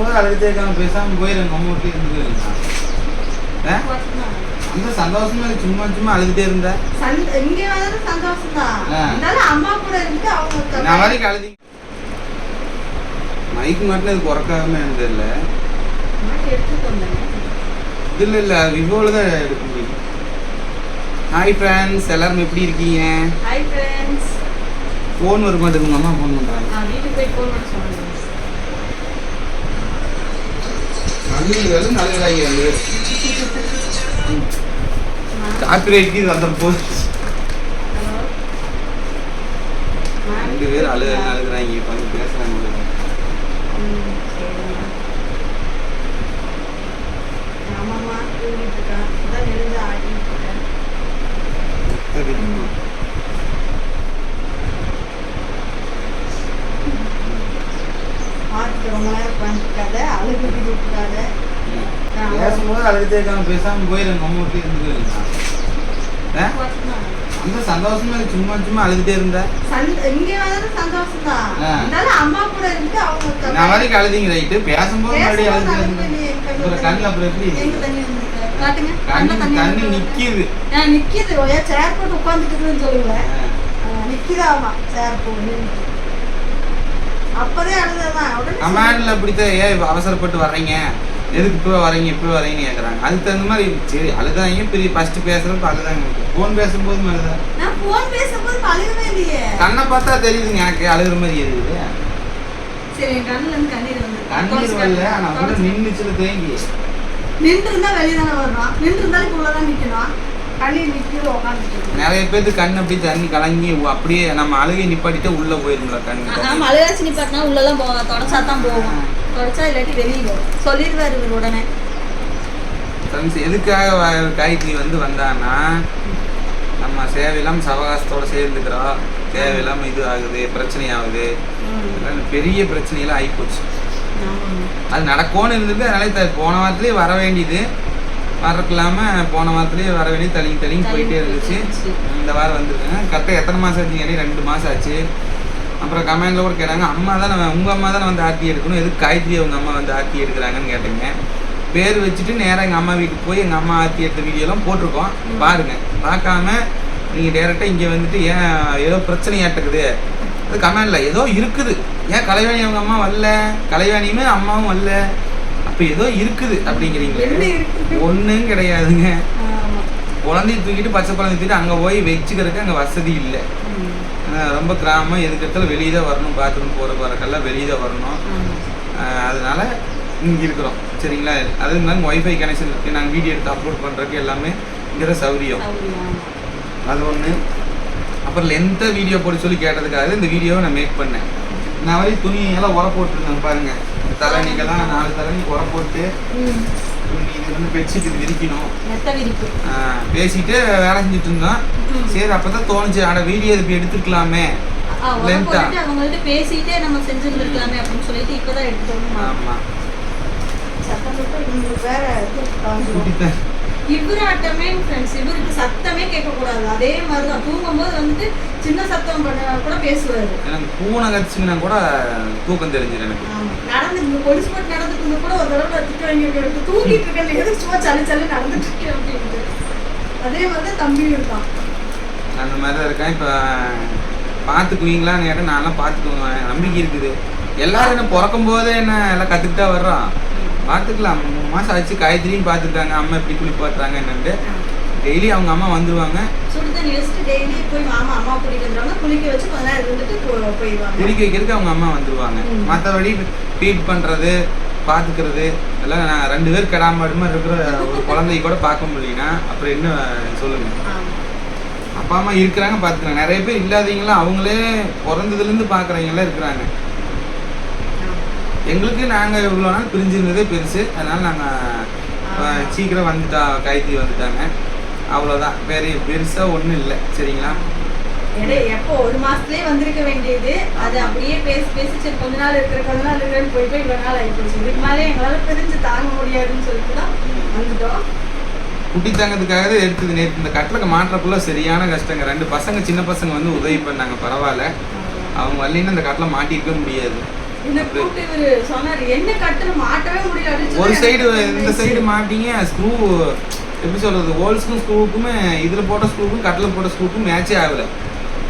பேசும்போது அழுதுட்டே இருக்காங்க பேசாம போயிருங்க நம்ம வீட்டுல இருந்து போயிருங்க? அந்த சந்தோஷமா. சும்மா சும்மா அழுதுட்டே இருந்தா சந்த- இங்க வந்தது சந்தோஷம்தான். ஆ. இருந்தாலும் அம்மா கூட இருந்துட்டு அவங்க ஒருத்தவங்க- நான் வரைக்கும் அழுதி மைக்கு மட்டும் இது குறைக்காம இல்ல அம்மா எடுத்துட்டு வந்தாங்க. இதுல இல்ல விவோல தான் எடுக்க முடியும் ஹாய் ஃப்ரெண்ட்ஸ் எல்லாரும் எப்படி இருக்கீங்க Hi friends. ஃபோன் வர மாட்டேங்குது அம்மா ஃபோன் பண்றாங்க வீட்டுக்கு போய் phone பண்ண சொன்னேன். பேரும் நான் காப்பிரைட்க்கு வந்த போது Hello. நான் ரெண்டு பேரும் அழு அழுகுறாங்க இப்போ வந்து சரிம்மா. ஆமாம்மா, தூங்கிட்டு எழுந்து ஆடிட்டு இருக்கேன். பார்த்துட்டு ரொம்ப நேரம் உட்காந்துருக்காத பேசும்போது இருக்காங்க பேசாம போயிருங்க வீட்டுல இருந்து போயிருங்க ஆ? அந்த சந்தோஷமா. சும்மா சும்மா அழுதுட்டே இருந்தா இங்க வந்தது சந்தோஷம்தான். ஆ. இருந்தாலும் அம்மா கூட இருந்துட்டு அவங்க நான் வரைக்கும் அழுதிங்க ரைட்டு பேசும்போது மறுபடியும் அழுது இருந்தா அப்புறம் அப்புறம் எப்படி தண்ணி. கண்ணு வந்திருக்கு. நிக்கிது நிக்கிது சேர் போட்டு உட்காந்துட்டுன்னு சொல்லுவேன் ஆ. நிக்கிதாமா சேர் போட்டு அப்பதே அப்படித்தான் ஏன் அவசரப்பட்டு வர்றீங்க. எதுக்கு இப்போ வரீங்க இப்போ வரீங்கன்னு கேட்குறாங்க அதுக்கு தகுந்த மாதிரி சரி அழுதாங்க. பெரிய ஃபர்ஸ்ட் பேசுறப்ப அழுதாங்க. ஃபோன் பேசும்போது அழுதா. நான் போன் பேசும்போது இப்ப அழுகவே இல்லையே. கண்ணை பார்த்தா தெரியுதுங்க எனக்கு. அழுகுற மாதிரி இருக்குது. சரி என் கண்ணுல இருந்து கண்ணீர் வந்து கண்ணீர் வரல. ஆனால் கூட நின்றுச்சுல தேங்கி. நின்று இருந்தா வெளியே தானே வரணும் நின்று இருந்தாலும் இப்ப உட்காந்துட்டு நிறைய பேருக்கு கண் அப்படியே தண்ணி கலங்கி அப்படியே நம்ம அழுகை நிப்பாட்டிட்டு உள்ள போயிருங்களா கண்ணு ஆமா அழுகாச்சு நிப்பாட்டினா உள்ளெல்லாம் போவோம் தொடச்சா தான் போவோம் தொடச்சா இல்லாட்டி வெளியே போகும். சொல்லிடுவாரு இவர் உடனே. ஃப்ரெண்ட்ஸ் எதுக்காக காயத்ரி வந்து வந்தான்னா நம்ம சேவையில்லாம சவகாசத்தோட சேர்ந்துக்கிறோம். தேவையில்லாம இது ஆகுது பிரச்சனை ஆகுது. பெரிய பிரச்சனையெல்லாம் ஆகிப்போச்சு அது நடக்கும்னு இருந்தது அதனால போன வாரத்துலேயே வர வேண்டியது. வரக்கலாம போன வாரத்துலேயே வர வேண்டியது தள்ளி தள்ளி போயிட்டே இருந்துச்சு. இந்த வாரம் வந்துருக்காங்க. கரெக்டாக எத்தனை மாதம் ஆச்சு கேட்டீங்க? ரெண்டு மாதம் ஆச்சு. அப்புறம் கமெண்ட்ல கூட கேட்டாங்க அம்மா தான் உங்கள் அம்மா தானே வந்து ஆர்த்தி எடுக்கணும்? எதுக்கு காயத்ரி அவங்க அம்மா வந்து ஆர்த்தி எடுக்கிறாங்கன்னு கேட்டீங்க. பேர் வச்சுட்டு நேராக எங்கள் அம்மா வீட்டுக்கு போய் எங்கள் அம்மா ஆர்த்தி எடுத்த வீடியோலாம் போட்டிருக்கோம். பாருங்க. பார்க்காம நீங்கள் டேரெக்டாக இங்கே வந்துட்டு ஏன் ஏதோ பிரச்சனை ஏட்டக்குது அது கமெண்ட்ல ஏதோ இருக்குது. ஏன் கலைவாணி அவங்க அம்மா வரல? கலைவாணியுமே அம்மாவும் வரல. அப்போ ஏதோ இருக்குது அப்படிங்கிறீங்களே? ஒன்றும் கிடையாதுங்க. குழந்தைய தூக்கிட்டு பச்சை குழந்தை தூக்கிட்டு அங்கே போய் வச்சுக்கிறதுக்கு அங்கே வசதி இல்லை. ரொம்ப கிராமம் எதுக்கு இடத்துல வெளியே தான் வரணும் பாத்ரூம் போகிற போகிறக்கெல்லாம் வெளியே தான் வரணும். அதனால இங்கே இருக்கிறோம். சரிங்களா? அது மாதிரி ஒய்ஃபை கனெக்ஷன் இருக்குது நாங்கள் வீடியோ எடுத்து அப்லோட் பண்ணுறதுக்கு எல்லாமே இங்கே தான் சௌரியம். அது ஒன்று அப்புறம் லென்த்தாக வீடியோ போட்டு சொல்லி கேட்டதுக்காக இந்த வீடியோவை நான் மேக் பண்ணேன். நான் வரை துணியெல்லாம் உர போட்டுருந்தேன் பாருங்க. தலைனிக்கெல்லாம் நாலு தலைனி உர போட்டு இது வந்து பெட்ஷீட் இது விரிக்கணும். பேசிட்டு வேலை செஞ்சுட்டு இருந்தோம். சரி அப்பதான் தோணுச்சு ஆட வீடியோ இதுக்கு எடுத்துக்கலாமே உரம்? போட்டுட்டு அவங்கள்ட்ட பேசிட்டே நம்ம செஞ்சுருந்துருக்கலாமே அப்படின்னு சொல்லிட்டு இப்பதான் எடுத்து வரணும் ஆமா. சத்தம் போட்டு இவங்களுக்கு வேற இது காமிச்சிரும். கூட்டிட்டேன். இவராட்டமே ஃப்ரெண்ட்ஸ் இவருக்கு சத்தமே கேட்கக்கூடாது. அதே மாதிரி தான் தூங்கும்போது வந்துட்டு சின்ன சத்தம் கூட பேசுவாரு. எனக்கு பூனை கடிச்சுங்கன்னா கூட தூக்கம் தெரிஞ்சிடும் எனக்கு. நடந்து போலீஸ் போட்டு நடந்துட்டு கூட ஒரு தடவை திட்டு வாங்கி தூங்கிட்டு இருக்கேன். எதுக்கு சும்மா சளி சளி நடந்துட்டு இருக்கேன் அப்படின்ட்டு. அதே மாதிரி தம்பியும் இருக்கான். அந்த மாதிரி தான் இருக்கேன். இப்போ பார்த்துக்குவீங்களான்னு கேட்டால் நான்லாம் பார்த்துக்குவேன். நம்பிக்கை இருக்குது. எல்லாரும் என்ன பிறக்கும் போதே என்ன எல்லாம் கற்றுக்கிட்டா வர்றோம் பார்த்துக்கலாம். மூணு மாதம் ஆச்சு காயத்ரியும் பார்த்துட்டாங்க. அம்மா எப்படி குளிப்பாட்டுறாங்க என்னன்ட்டு. டெய்லி அவங்க அம்மா வந்துருவாங்க. சுடு தண்ணி வச்சுட்டு டெய்லி போய் மாமா அம்மா கூட்டிட்டு வந்துடுவாங்க குளிக்க வச்சு கொஞ்ச நேரம் இருந்துட்டு போ- போயிடுவாங்க. குளிக்க வைக்கிறதுக்கு அவங்க அம்மா வந்துருவாங்க. மற்றபடி ஃபீட் பண்ணுறது பார்த்துக்கிறது எல்லாம் நான் ரெண்டு பேர் கெடாம மாதிரி இருக்கிற ஒரு குழந்தைய கூட பார்க்க முடியலனா அப்புறம் என்ன சொல்லுங்கள் ஆமா. அப்பா அம்மா இருக்கிறாங்க பார்த்துக்கிறாங்க. நிறைய பேர் இல்லாதவங்களாம் அவங்களே பிறந்ததுலேருந்து பார்க்குறவங்களாம் இருக்கிறாங்க. எங்களுக்கு நாங்கள் இவ்வளோ நாள் பிரிஞ்சிருந்ததே பெருசு. அதனால் நாங்கள் சீக்கிரம் வந்துட்டா காய்ச்சி வந்துட்டாங்க. அவ்வளோதான் வேற பெருசாக ஒன்றும் இல்லை. சரிங்களா? எப்போ? ஒரு மாசத்துலயே வந்திருக்க வேண்டியது. அது அப்படியே பேசி பேசி சரி கொஞ்ச நாள் இருக்கிற கொஞ்ச நாள் இருக்கிறேன்னு போய் போய் இவ்வளவு நாள் ஆயிப்போச்சு. இதுக்கு மேலே எங்களால பிரிஞ்சு தாங்க முடியாதுன்னு சொல்லிட்டு தான் வந்துட்டோம். குட்டி தங்கத்துக்காக எடுத்தது நேற்று இந்த கட்டளை மாற்றக்குள்ள சரியான கஷ்டங்க. ரெண்டு பசங்க சின்ன பசங்க வந்து உதவி பண்ணாங்க. பரவாயில்ல. அவங்க வரலைன்னா இந்த கட்டளை மாட்டிருக்க முடியாது. ஒரு சைடு இந்த சைடு மாட்டிங்க ஸ்க்ரூ எப்படி சொல்றது ஹோல்ஸ்க்கும் ஸ்க்ரூவுக்குமே இதுல போட்ட ஸ்க்ரூவுக்கும் கட்டில் போட்ட ஸ்க்ரூவுக்கும் மேட்சே ஆகல.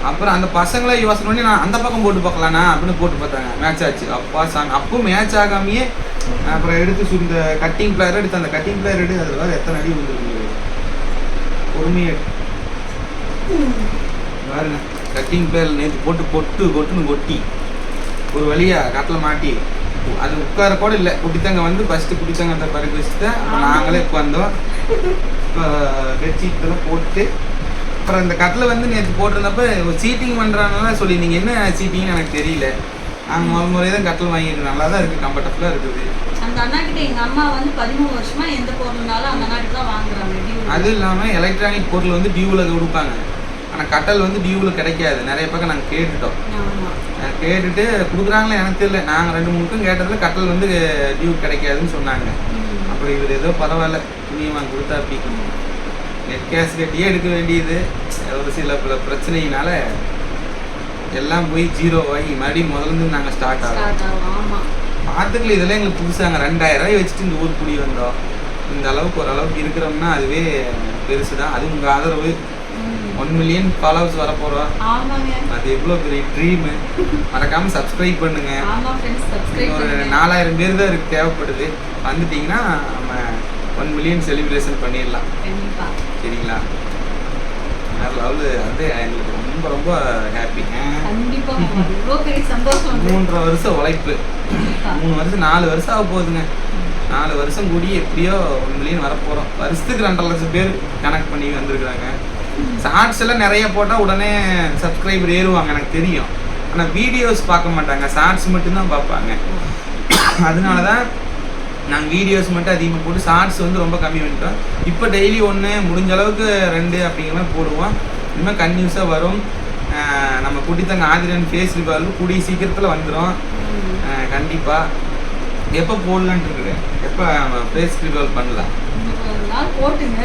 அப்புறம் அந்த பசங்களே யோசனை பண்ணி நான் அந்த பக்கம் போட்டு பார்க்கலாண்ணா அப்படின்னு போட்டு பார்த்தாங்க. மேட்ச் ஆச்சு. அப்பா சாமி அப்பவும் மேட்ச் ஆகாமையே அப்புறம் எடுத்து இந்த கட்டிங் பிளேயர் எடுத்து அந்த கட்டிங் பிளேயர் எடுத்து அதில் வேறு எத்தனை அடி வந்துருக்கு பொறுமையாக பாருங்க கட்டிங் பிளேயர் நேற்று போட்டு பொட்டு கொட்டுன்னு கொட்டி. ஒரு வழியா கட்டில் மாட்டி. அது உட்கார கூட இல்லை. குட்டித்தங்க வந்து ஃபர்ஸ்ட் குட்டித்தங்க அந்த வச்சுட்டு நாங்களே உட்காந்தோம் இப்போ பெட்ஷீட் இதெல்லாம் போட்டு அப்புறம் இந்த கட்டில் வந்து நேற்று போட்டிருந்தப்ப சீட்டிங் பண்ணுறாங்கலாம் சொல்லி நீங்கள் என்ன சீட்டிங்னு எனக்கு தெரியல. நாங்கள் முதல் முறை தான் கட்டில் வாங்கியிருக்கோம் நல்லா தான் இருக்குது கம்ஃபர்டபுளாக இருக்குது. அந்த அண்ணா கிட்ட எங்க அம்மா வந்து பதிமூணு வருஷமா எந்த பொருள்னாலும் அந்த அண்ணா தான் வாங்குறாங்க அது இல்லாமல் எலக்ட்ரானிக் பொருள் வந்து டியூவில் கொடுப்பாங்க ஆனால் கட்டல் வந்து டியூவில் கிடைக்காது. நிறைய பக்கம் நாங்கள் கேட்டுட்டோம். கேட்டுட்டு கொடுக்குறாங்களே எனக்கு தெரியல. நாங்கள் ரெண்டு மூணுக்கும் கேட்டதில் கட்டல் வந்து டியூ கிடைக்காதுன்னு சொன்னாங்க. அப்புறம் இவர் ஏதோ பரவாயில்ல துணியமாக கொடுத்தா அப்படி நெட் கேஷ் கட்டியே எடுக்க வேண்டியது. ஒரு சில பல பிரச்சனையினால எல்லாம் போய் ஜீரோ ஆகி மறுபடியும் முதல்ல இருந்து நாங்கள் ஸ்டார்ட் ஆகும் பார்த்துக்கல இதெல்லாம் எங்களுக்கு புதுசாங்க ரெண்டாயிரம் ரூபாய் வச்சுட்டு இந்த ஊர் குடி வந்தோம். இந்த அளவுக்கு ஓரளவுக்கு இருக்கிறோம்னா அதுவே பெருசு தான் அது உங்கள் ஆதரவு. ஒன் மில்லியன் ஃபாலோவர்ஸ் வரப்போகிறோம் ஆமாங்க. அது எவ்வளோ பெரிய ட்ரீமு மறக்காமல் சப்ஸ்கிரைப் பண்ணுங்க. ஒரு நாலாயிரம் பேர் தான் இருக்கு தேவைப்படுது. வந்துட்டீங்கன்னா நம்ம ஒன் மில்லியன் செலிப்ரேஷன் பண்ணிடலாம். சரிங்களா? லெவலு. வந்து எங்களுக்கு ரொம்ப ரொம்ப ஹாப்பி மூன்றரை வருஷம் உழைப்பு. மூணு வருஷம் நாலு வருஷம் ஆக போகுதுங்க. நாலு வருஷம் கூடி எப்படியோ ஒன் மில்லியன் வரப்போகிறோம் வருஷத்துக்கு ரெண்டரை லட்சம் பேர் கனெக்ட் பண்ணி வந்திருக்கிறாங்க. ஷார்ட்ஸ் எல்லாம் நிறைய போட்டால் உடனே சப்ஸ்கிரைபர் ஏறுவாங்க எனக்கு தெரியும். ஆனால் வீடியோஸ் பார்க்க மாட்டாங்க. ஷார்ட்ஸ் மட்டும்தான் பார்ப்பாங்க. அதனால தான் நாங்கள் வீடியோஸ் மட்டும் அதிகமாக போட்டு ஷார்ட்ஸ் வந்து ரொம்ப கம்மி பண்ணிட்டோம். இப்போ டெய்லி ஒன்று முடிஞ்ச அளவுக்கு ரெண்டு அப்படிங்கிற மாதிரி போடுவோம். இனிமேல் கன்யூஸாக வரும். நம்ம குட்டித்தங்க ஆதிரன் ஃபேஸ் ரிவால் கூடிய சீக்கிரத்தில் வந்துடும் கண்டிப்பாக எப்போ போடலான்ட்டு இருக்கிறேன் எப்போ நம்ம ஃபேஸ் ரிவால் பண்ணலாம்? போட்டுங்க.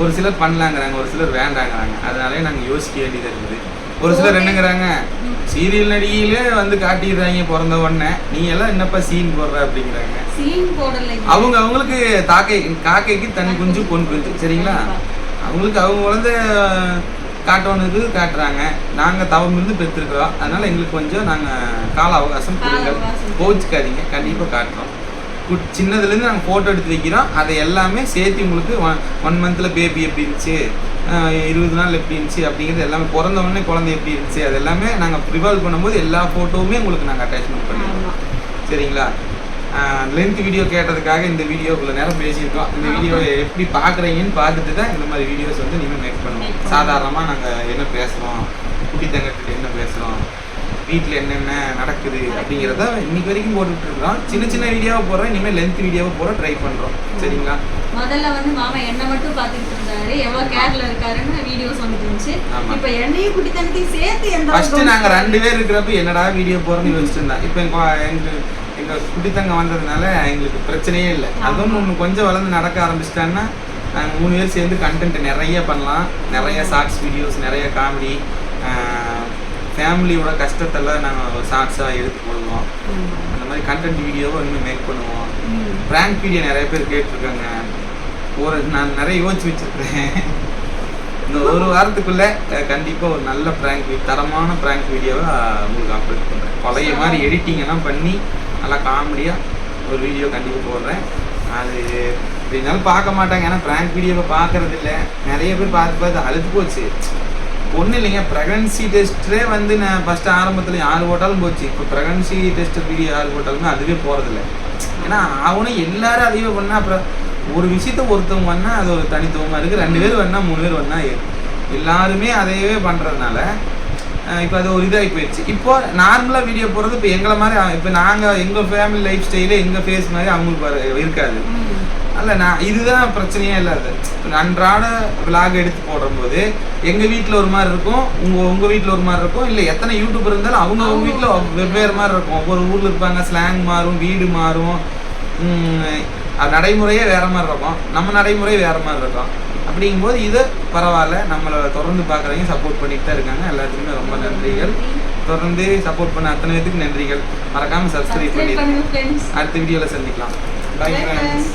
ஒரு சிலர் பண்ணலாங்கிறாங்க ஒரு சிலர் வேண்டாங்கிறாங்க. அதனாலே நாங்கள் யோசிக்க வேண்டியதாக இருக்குது. ஒரு சிலர் என்னங்கிறாங்க. சீரியல் நடிகையிலே வந்து காட்டிடுறாங்க பிறந்த உடனே நீ எல்லாம் என்னப்பா சீன் போடுற? அப்படிங்கிறாங்க. அவங்க அவங்களுக்கு தாக்கை காக்கைக்கு தனி குஞ்சு பொன் குஞ்சு சரிங்களா? அவங்களுக்கு அவங்க குழந்தை காட்டணுக்கு காட்டுறாங்க. நாங்கள் தவம் இருந்து பெற்றிருக்கிறோம். அதனால எங்களுக்கு கொஞ்சம் நாங்கள் கால அவகாசம் கொடுங்க. அவகாசம். கோச்சிக்காதீங்க கண்டிப்பாக காட்டுறோம். குட் சின்னதுலேருந்து நாங்கள் ஃபோட்டோ எடுத்து வைக்கிறோம். அதை எல்லாமே சேர்த்து உங்களுக்கு ஒன் ஒன் மந்தில் பேபி எப்படி இருந்துச்சு இருபது நாள் எப்படி இருந்துச்சு அப்படிங்கிறது எல்லாமே பிறந்த உடனே குழந்தை எப்படி இருந்துச்சு அது எல்லாமே நாங்கள் ரிவால்வ் பண்ணும்போது எல்லா ஃபோட்டோவுமே உங்களுக்கு நாங்கள் அட்டாச்மெண்ட் பண்ணிடுவோம் சரிங்களா? லென்த் வீடியோ கேட்டதுக்காக இந்த வீடியோக்குள்ள நேரம் பேசியிருக்கோம். இந்த ஆமா. வீடியோ எப்படி பார்க்குறீங்கன்னு பார்த்துட்டு தான் இந்த மாதிரி வீடியோஸ் வந்து நீங்கள் மேக் பண்ணுவோம். சாதாரணமாக நாங்கள் என்ன பேசுகிறோம் குட்டி தங்கக்கிட்ட என்ன பேசுகிறோம் வீட்டில் என்னென்ன நடக்குது அப்படிங்கிறத இன்னைக்கு வரைக்கும் போட்டுட்டு இருக்கிறோம் சின்ன சின்ன வீடியோவை போடுறோம் இனிமேல் லென்த் வீடியோவை போட ட்ரை பண்ணுறோம் சரிங்களா? முதல்ல வந்து மாமா என்ன மட்டும் பார்த்துட்டு இருந்தாரு. எவ்வளவு கேர்ல இருக்காருன்னு வீடியோஸ் வந்துட்டு இருந்துச்சு. இப்ப என்னையும் குட்டி தங்கத்தையும் சேர்த்து எந்த ஃபர்ஸ்ட் நாங்கள் ரெண்டு பேர் இருக்கிறப்ப என்னடா வீடியோ போகிறோம்னு யோசிச்சுட்டு இருந்தோம் இப்போ எங்கள் எங்கள் எங்கள் குட்டித்தங்க வந்ததுனால எங்களுக்கு பிரச்சனையே இல்லை. அதுவும் ஒன்று கொஞ்சம் வளர்ந்து நடக்க ஆரம்பிச்சிட்டாங்கன்னா நாங்கள் மூணு பேர் சேர்ந்து கண்டென்ட் நிறைய பண்ணலாம். நிறைய ஷார்ட்ஸ் வீடியோஸ் நிறைய காமெடி ஃபேமிலியோட கஷ்டத்தெல்லாம் நாங்கள் ஷார்ட்ஸாக எடுத்து போடுவோம். அந்த மாதிரி கண்டென்ட் வீடியோவை இன்னும் மேக் பண்ணுவோம். ப்ராங்க் வீடியோ நிறைய பேர் கேட்டிருக்காங்க. ஒரு நான் நிறைய யோசிச்சு வச்சிருக்கேன் இந்த ஒரு வாரத்துக்குள்ள அஹ், கண்டிப்பா ஒரு நல்ல ப்ராங்க் தரமான ப்ராங்க் வீடியோவை உங்களுக்கு அப்லோட் பண்றேன். பழைய மாதிரி எடிட்டிங் எல்லாம் பண்ணி நல்லா காமெடியா ஒரு வீடியோ கண்டிப்பா போடுறேன். அது இருந்தாலும் பார்க்க மாட்டாங்க. ஏன்னா ப்ராங்க் வீடியோவை பார்க்கறது இல்லை. நிறைய பேர் பார்த்து பார்த்து அழுத்து போச்சு. ஒன்றும் இல்லைங்க ப்ரெக்னன்சி டெஸ்ட்டே வந்து நான் ஃபஸ்ட்டு ஆரம்பத்தில் யார் போட்டாலும் போச்சு. இப்போ ப்ரெக்னன்சி டெஸ்ட் வீடியோ யார் போட்டாலுமே அதுவே போகிறதில்ல ஏன்னா அவனும் எல்லாரும் அதையே பண்ணால் அப்புறம் ஒரு விஷயத்த ஒருத்தவங்க பண்ணால் அது ஒரு தனித்துவமாக இருக்குது ரெண்டு பேர் வேணா மூணு பேர் வேணா எல்லாருமே அதையவே பண்ணுறதுனால இப்போ அது ஒரு இதாகி போயிடுச்சு. இப்போ நார்மலாக வீடியோ போடுறது இப்போ எங்களை மாதிரி இப்போ நாங்கள் எங்கள் ஃபேமிலி லைஃப் ஸ்டைலு எங்கள் ஃபேஸ் மாதிரி அவங்களுக்கு இருக்காது. அல்ல நான் இதுதான் பிரச்சனையே இல்லாது அன்றாட விலாக் எடுத்து போடும்போது எங்க வீட்ல ஒரு மாதிரி இருக்கும் உங்க உங்க வீட்ல ஒரு மாதிரி இருக்கும் இல்ல எத்தனை யூடியூபர் இருந்தாலும் அவங்க அவங்க வீட்ல வெவ்வேறு மாதிரி இருக்கும். ஒவ்வொரு ஊர்ல இருப்பாங்க ஸ்லாங் மாறும் வீடு மாறும் நடைமுறையே வேற மாதிரி இருக்கும். நம்ம நடைமுறையே வேற மாதிரி இருக்கும். அப்படிங்கும்போது இது பரவாயில்ல. நம்மளை தொடர்ந்து பார்க்குறவங்க சப்போர்ட் பண்ணிட்டு தான் இருக்காங்க. எல்லாத்துக்குமே ரொம்ப நன்றிகள். தொடர்ந்து சப்போர்ட் பண்ண அத்தனை பேத்துக்கு நன்றிகள். மறக்காம சப்ஸ்கிரைப் பண்ணி அடுத்த வீடியோவில் சந்திக்கலாம். Bye friends.